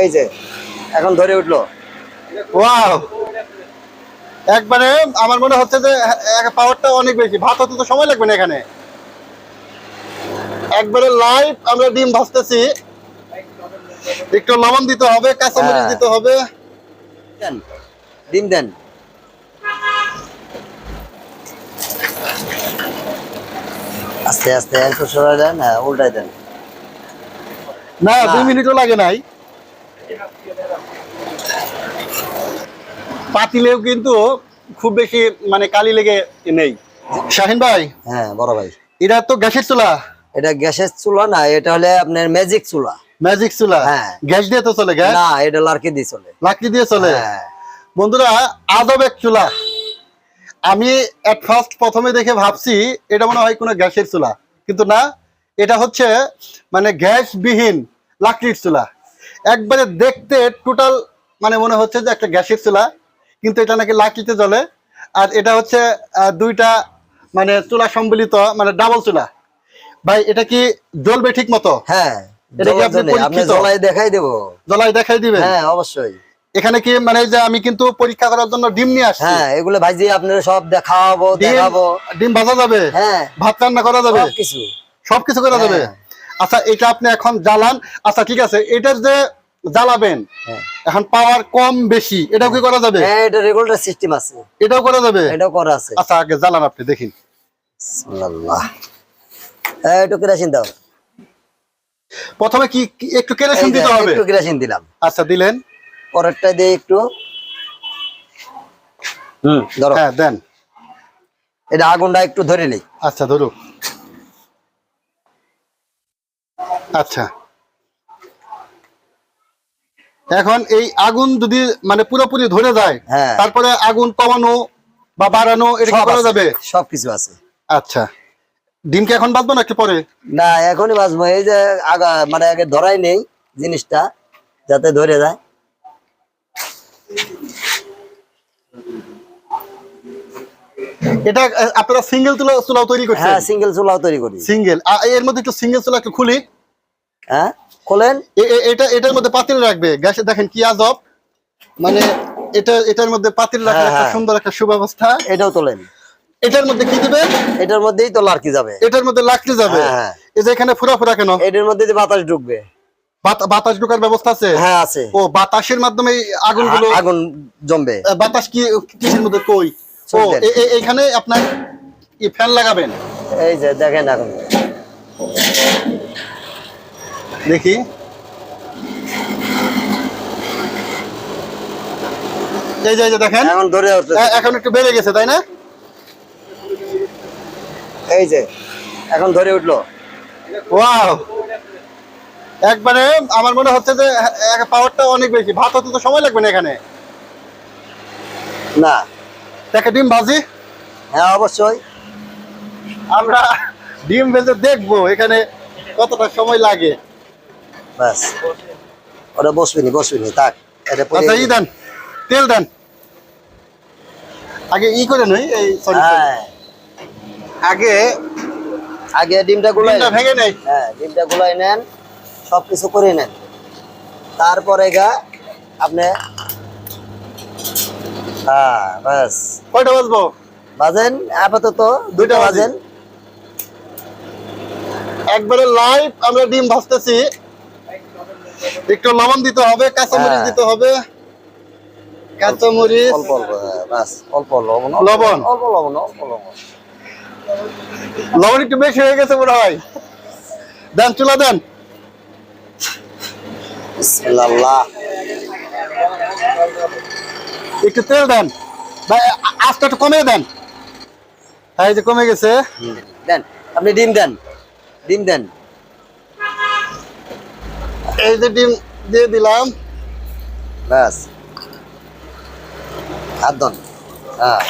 এই যে এখন ধরে উঠল। ওয়াও! একবারে আমার মনে হচ্ছে যে পাওয়ারটা অনেক বেশি। ভাত হতে তো সময় লাগবে না এখানে। একবারে লাইভ আমরা ডিম ভাজতেছি। একটু লবণ দিতে হবে কাঁচামরিচ হ্যাঁ। দিতে হবে। দেন ডিম দেন। আস্তে আস্তে একটু সরাই দেন হ্যাঁ উল্টাই দেন। না না। দুই মিনিটও লাগে নাই। পাতিলেও কিন্তু খুব বেশি মানে কালি লেগে নেই। শাহিন ভাই? হ্যাঁ বড় ভাই। এটা তো গ্যাসের চুলা? এটা গ্যাসের চুলা না এটা হলে আপনার ম্যাজিক চুলা। ম্যাজিক চুলা? হ্যাঁ। গ্যাস দিয়ে তো চলে গ্যাস? না এটা লার্কি দিয়ে চলে। লাকড়ি দিয়ে চলে? হ্যাঁ। বন্ধুরা আদব এক চুলা। আমি এট ফার্স্ট প্রথমে দেখে ভাবছি এটা মনে হয় কোনো গ্যাসের চুলা। কিন্তু না এটা হচ্ছে মানে গ্যাস বিহীন লাকড়ির চুলা। একবারে দেখতে টোটাল মানে মনে হচ্ছে যে একটা গ্যাসের চুলা কিন্তু এটা নাকি লাকড়িতে জ্বলে। আর এটা হচ্ছে দুইটা মানে চুলা সম্বলিত মানে ডাবল চুলা। ভাই এটা কি জ্বলবে ঠিক মতো? হ্যাঁ এটা কি আপনি পরীক্ষিত? জ্বলাই দেখাই দেবো। জ্বলাই দেখাই দিবেন? হ্যাঁ অবশ্যই। এখানে কি মানে যে আমি কিন্তু পরীক্ষা করার জন্য ডিম নিয়ে আসছি? হ্যাঁ এগুলো ভাইজি আপনার সব দেখাবো দেখাবো। ডিম ভাজা যাবে? হ্যাঁ। ভাত রান্না করা যাবে? সব কিছু সবকিছু করা যাবে? হ্যাঁ। আচ্ছা এটা আপনি এখন জ্বালান। আচ্ছা ঠিক আছে এটার যে জ্বালাবেন হ্যাঁ। এখন পাওয়ার কম বেশি এটাও কি করা যাবে? হ্যাঁ এটা রেগুলার সিস্টেম আছে। এটাও করা যাবে? এটাও করা আছে। আচ্ছা আগে জ্বালান আপনি দেখিন বিসমিল্লাহ। হ্যাঁ একটু কেরাসিন দাও। প্রথমে কি একটু কেরোসিন দিতে হবে? একটু কেরাসিন দিলাম। আচ্ছা দিলেন। পরেরটা দিয়ে একটু হুম ধরো। হ্যাঁ দেন। এটা আগুনটা একটু ধরে নেই। আচ্ছা ধরুক। আচ্ছা। এখন এই আগুন যদি মানে পুরোপুরি ধরে যায় হ্যাঁ। তারপরে আগুন কমানো বা বাড়ানো এটা করা যাবে? সব কিছু আছে। আচ্ছা। ডিমকে এখন বাঁধবো না একটু পরে? না এখনই বাজবো এই যে আগা মানে আগে ধরাই নেই জিনিসটা যাতে ধরে যায়। এটা আপনারা সিঙ্গেল চুলা চুলাও তৈরি করছেন? হ্যাঁ সিঙ্গেল চুলাও তৈরি করি। সিঙ্গেল এর মধ্যে একটু সিঙ্গেল চুলা একটু খুলি। হ্যাঁ? খোলেন। এটা এটার মধ্যে পাতিল রাখবে। গ্যাসে দেখেন কি আজব। মানে এটা এটার মধ্যে পাতিল রাখার হ্যাঁ, একটা হ্যাঁ। সুন্দর একটা সুব্যবস্থা। এটাও তোলেন। এটার মধ্যে কি দিবেন? এটার মধ্যেই তো লার্কি যাবে। এটার মধ্যে লাকড়ি যাবে। হ্যাঁ, হ্যাঁ। এই যে এখানে ফুরা ফুরা কেন? এটার মধ্যে যে বাতাস ঢুকবে। বাত- বাতাস ঢোকার ব্যবস্থা আছে? হ্যাঁ আছে। ও বাতাসের মাধ্যমে এই আগুনগুলো আ- আগুন জমবে। বাতাস কি কিসের মধ্যে? কই? ও এখানে আপনার ফ্যান লাগাবেন। এই যে দেখেন এখন। দেখি। এই যে দেখেন। এখন ধরে এখন একটু বেড়ে গেছে তাই না? এই যে এখন ধরে উঠল। ওয়াও। একবারে আমার মনে হচ্ছে যে পাওয়ারটা অনেক বেশি। ভাত হতে তো সময় লাগবে না এখানে। না। দেখে ডিম ভাজি? হ্যাঁ অবশ্যই। আমরা ডিম ভেজে দেখব এখানে কতটা সময় লাগে। ব্যাস ওটা বসবিনি বসবিনি থাক। এটা আচ্ছা ই দেন তেল দেন। আগে ই করে নই এই সরি হ্যাঁ। আগে আগে ডিমটা গুলাই ডিমটা ভেঙে নেই। হ্যাঁ ডিমটা গুলাই নেন সব কিছু করে নেন। তারপরে গা আপনি হ্যাঁ ব্যাস কয়টা বাজবো? বাজেন আপাতত দুইটা দুইটা বাজে। বাজেন। একবারে লাইভ আমরা ডিম ভাজতেছি। একটু লবণ দিতে হবে কাঁচামরিচ হ্যাঁ। দিতে হবে। কাঁচামরিচ। অল্প অল্প হ্যাঁ, ব্যাস অল্প লবণ লবণ। অল্প লবণ অল্প লবণ। লবণ একটু বেশি হয়ে গেছে মনে হয়। দেন চুলা দেন। বিসমিল্লাহ। একটু তেল দেন। ভাই আ- আঁচটা একটু কমিয়ে দেন। হ্যাঁ এই যে কমে গেছে। দেন আপনি ডিম দেন। ডিম দেন। এই যে ডিম দিয়ে দিলাম। ব্যাস। হাত ধন। হ্যাঁ।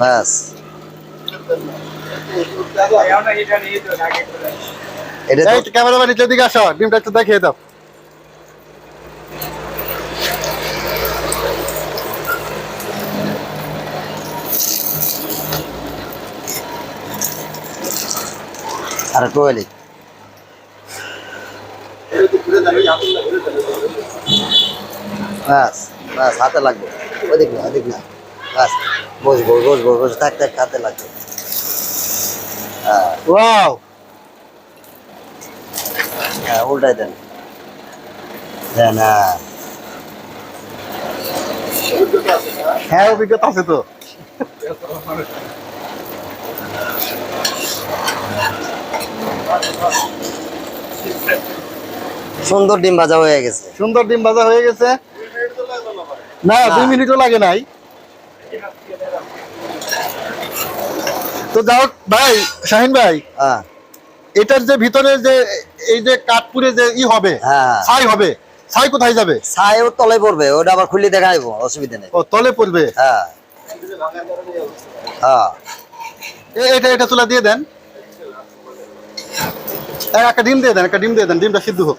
ব্যাস। ক্যামেরাম্যান নিচের দিকে আসো ডিমটা একটু দেখিয়ে দাও। আর একটু ওয়েলি ব্যাস ব্যাস হাতে লাগবে। ওদিক না ওদিক না। ব্যাস বসবো বসবো বসে থাক থাক হাতে লাগবে। হ্যাঁ। ওয়াও। হ্যাঁ উল্টাই দেন। দেন হ্যাঁ। হ্যাঁ অভিজ্ঞতা আছে তো। সুন্দর ডিম ভাজা হয়ে গেছে। সুন্দর ডিম ভাজা হয়ে গেছে। না দুই মিনিটও লাগে নাই। তো হোক ভাই শাহিন ভাই হ্যাঁ। এটার যে ভিতরে যে এই যে কাঠপুরে যে ই হবে হ্যাঁ। ছাই হবে ছাই কোথায় যাবে? ছাই ও তলে পড়বে ওটা আবার খুলে দেখাইবো অসুবিধা নেই। ও তলে পড়বে? হ্যাঁ। হ্যাঁ। এটা এটা তুলা দিয়ে দেন। একটা ডিম দিয়ে দেন একটা ডিম দিয়ে দেন ডিমটা সিদ্ধ হোক।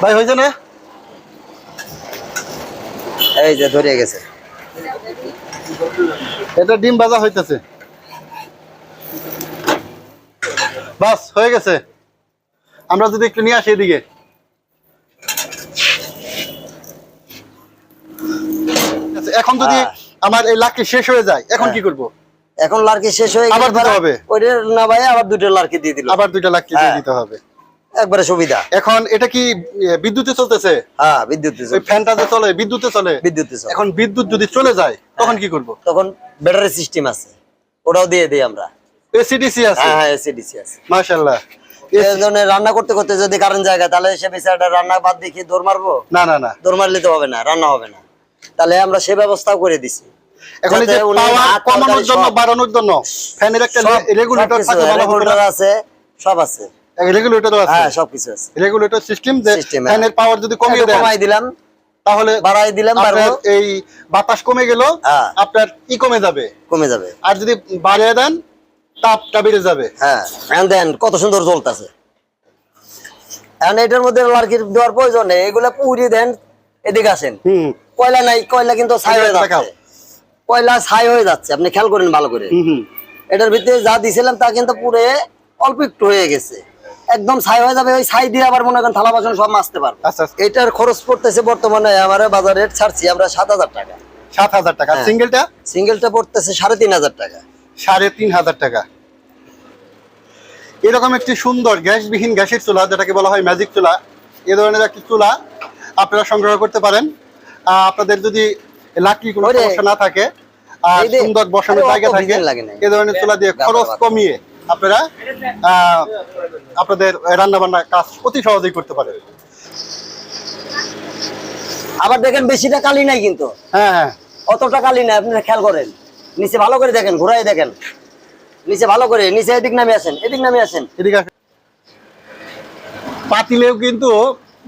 ভাই হয়েছে না এই যে ধরে গেছে এটা ডিম ভাজা হইতেছে বাস হয়ে গেছে আমরা যদি একটু নিয়ে আসি এদিকে এখন যদি হ্যাঁ। আমার এই লাকি শেষ হয়ে যায় এখন হ্যাঁ। কি করব এখন লার্কি শেষ হয়ে আবার দিতে পরে হবে। ওইটা না ভাই আবার দুটো লার্কি দিয়ে দিল আবার দুইটা লাকি দিয়ে হ্যাঁ। দিতে হবে একবারে সুবিধা। এখন এটা কি বিদ্যুতে চলতেছে? হ্যাঁ বিদ্যুৎ ওই ফ্যানটা যে চলে বিদ্যুতে চলে? বিদ্যুৎ এখন বিদ্যুৎ যদি চলে যায় তখন কি করব? তখন ব্যাটারি সিস্টেম আছে। ওটাও দিয়ে দিই আমরা। এসিডিসি আছে? হ্যাঁ হ্যাঁ এসিডিসি আছে। মাশাআল্লাহ। রান্না করতে করতে যদি কারেন্ট জায়গা তাহলে সে বেচারাটা রান্না বাদ দেখি দৌড় মারবো? না না না। দৌড় মারলে তো হবে না রান্না হবে না। তাহলে আমরা সে ব্যবস্থাও করে দিছি। এখন এই যে পাওয়ার কমানোর জন্য বাড়ানোর জন্য ফ্যানের একটা রেগুলেটর আছে সব আছে। রেগুলেটরও আছে। হ্যাঁ সবকিছু আছে। রেগুলেটর সিস্টেম যে। ফ্যানের পাওয়ার যদি কমিয়ে দেন কমাই দিলাম তাহলে বাড়াই দিলাম এই বাতাস কমে গেল। আপনার ই কমে যাবে। কমে যাবে। আর যদি বাড়িয়ে দেন তাপটা বেড়ে যাবে। হ্যাঁ। দেন কত সুন্দর এখন এটার মধ্যে লার্কির দেওয়ার প্রয়োজন নেই এগুলা পুড়িয়ে দেন এদিকে আসেন। কয়লা নাই কয়লা কিন্তু ছাই হয়ে যাচ্ছে। কয়লা ছাই হয়ে যাচ্ছে আপনি খেয়াল করেন ভালো করে। এটার ভিতরে যা দিছিলাম তা কিন্তু পুরে অল্প একটু হয়ে গেছে। একদম ছাই হয়ে যাবে ওই ছাই দিয়ে আবার মনে করেন থালা বাসন সব মাজতে পারব। আচ্ছা আচ্ছা। এটার খরচ পড়তেছে বর্তমানে আমার বাজার রেট ছাড়ছি আমরা সাত হাজার টাকা। সাত হাজার টাকা। হ্যাঁ। সিঙ্গেলটা? সিঙ্গেলটা পড়তেছে সাড়ে তিন হাজার টাকা। সাড়ে তিন হাজার টাকা। এরকম একটি সুন্দর গ্যাসবিহীন গ্যাসের চুলা যেটাকে বলা হয় ম্যাজিক চুলা এ ধরনের একটি চুলা আপনারা সংগ্রহ করতে পারেন। আপনাদের যদি লাকি কোনো সমস্যা না থাকে আর সুন্দর বসানোর জায়গা থাকে। এ ধরনের চুলা দিয়ে খরচ কমিয়ে আপনারা আপনাদের রান্না বান্না কাজ অতি সহজেই করতে পারেন। আবার দেখেন বেশিটা কালি নাই কিন্তু। হ্যাঁ হ্যাঁ। অতটা কালি নাই আপনারা খেয়াল করেন। নিচে ভালো করে দেখেন ঘুরাই দেখেন। নিচে ভালো করে নিচে এদিক নামে আসেন এদিক নামে আসেন। এদিকে আসেন। পাতিলেও কিন্তু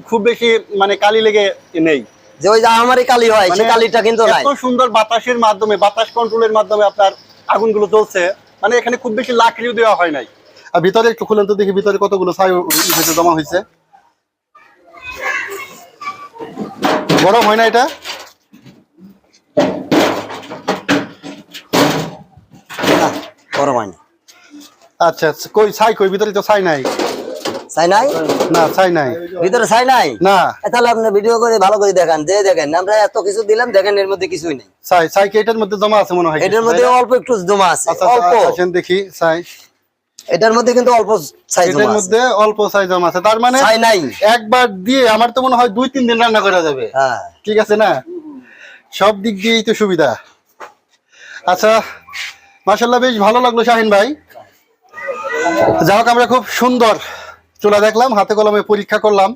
খুব বেশি মানে কালি লেগে নেই। যে ওই যে আমারই কালি হয় সে মানে কালিটা কিন্তু নাই। এত সুন্দর বাতাসের মাধ্যমে বাতাস কন্ট্রোলের মাধ্যমে আপনার আগুনগুলো জ্বলছে। মানে এখানে খুব বেশি লাকড়িও দেওয়া হয় নাই। আর ভিতরে একটু খুলেন তো দেখি ভিতরে কতগুলো ছাই হয়েছে জমা হয়েছে। গরম হয় না এটা? গরম হয় না। আচ্ছা আচ্ছা, কই ছাই কই ভিতরে তো ছাই নাই। চাই নাই? না ছাই নাই। ভিতরে চাই নাই? না। তাহলে আপনি ভিডিও করে ভালো করে দেখান। যে দেখেন আমরা এত কিছু দিলাম দেখেন এর মধ্যে কিছুই নেই। কি এটার মধ্যে জমা আছে মনে হয় এটার মধ্যে অল্প একটু জমা আছে আচ্ছা অল্প। আচ্ছা, দেখি ছাই। এটার মধ্যে কিন্তু অল্প ছাই এটার মধ্যে অল্প ছাই আছে। তার মানে নাই। একবার দিয়ে আমার তো মনে হয় দুই তিন দিন রান্না করা যাবে। হ্যাঁ। ঠিক আছে না? সব দিক দিয়েই তো সুবিধা। আচ্ছা মাসাল্লাহ বেশ ভালো লাগল শাহিন ভাই। যাই হোক আমরা খুব সুন্দর চুলা দেখলাম হাতে কলমে পরীক্ষা করলাম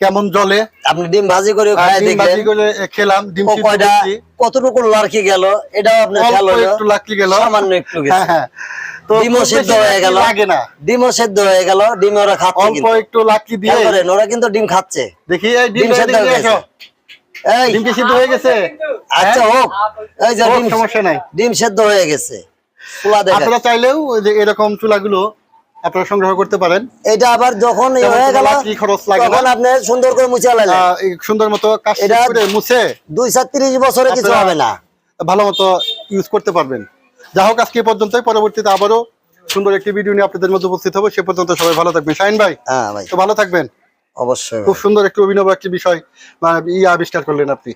কেমন জলে। আপনি ডিম ভাজি করে ডিম ভাজি করে খেলাম ডিম কয়টা? কতটুকু লার্কি গেল? এটাও খেয়াল একটু লাকড়ি গেল। সামান্য একটু হ্যাঁ হ্যাঁ। ডিমও খুব হয়ে গেল। লাগে না। ডিমও সেদ্ধ হয়ে গেল। ডিম ওরা খাচ্ছে অল্প একটু লাকড়ি দিয়ে। খেয়াল করেন ওরা কিন্তু ডিম খাচ্ছে। দেখি এই ডিম সেদ্ধ হয়ে গেছে। এই। ডিম সিদ্ধ হয়ে গেছে? আচ্ছা হোক। এই যে ডিম সমস্যা নাই। ডিম সেদ্ধ হয়ে গেছে। দেখেন। আপনারা চাইলেও যে এরকম চুলাগুলো আপনারা সংগ্রহ করতে পারেন। এটা আবার যখন হয়ে গেল লাকড়ি খরচ লাগে তখন আপনি সুন্দর করে মুছে আলাইলেন সুন্দর মতো কাজ করে মুছে। দুই চার তিরিশ বছরে কিছু হবে না। ভালো মতো ইউজ করতে পারবেন। যা হোক আজকে এই পর্যন্তই। পরবর্তীতে আবারও সুন্দর একটি ভিডিও নিয়ে আপনাদের মধ্যে উপস্থিত হব। সে পর্যন্ত সবাই ভালো থাকবেন। শাহিন ভাই হ্যাঁ ভাই। তো ভালো থাকবেন। অবশ্যই খুব সুন্দর একটি অভিনব একটি বিষয় মানে ই আবিষ্কার করলেন আপনি।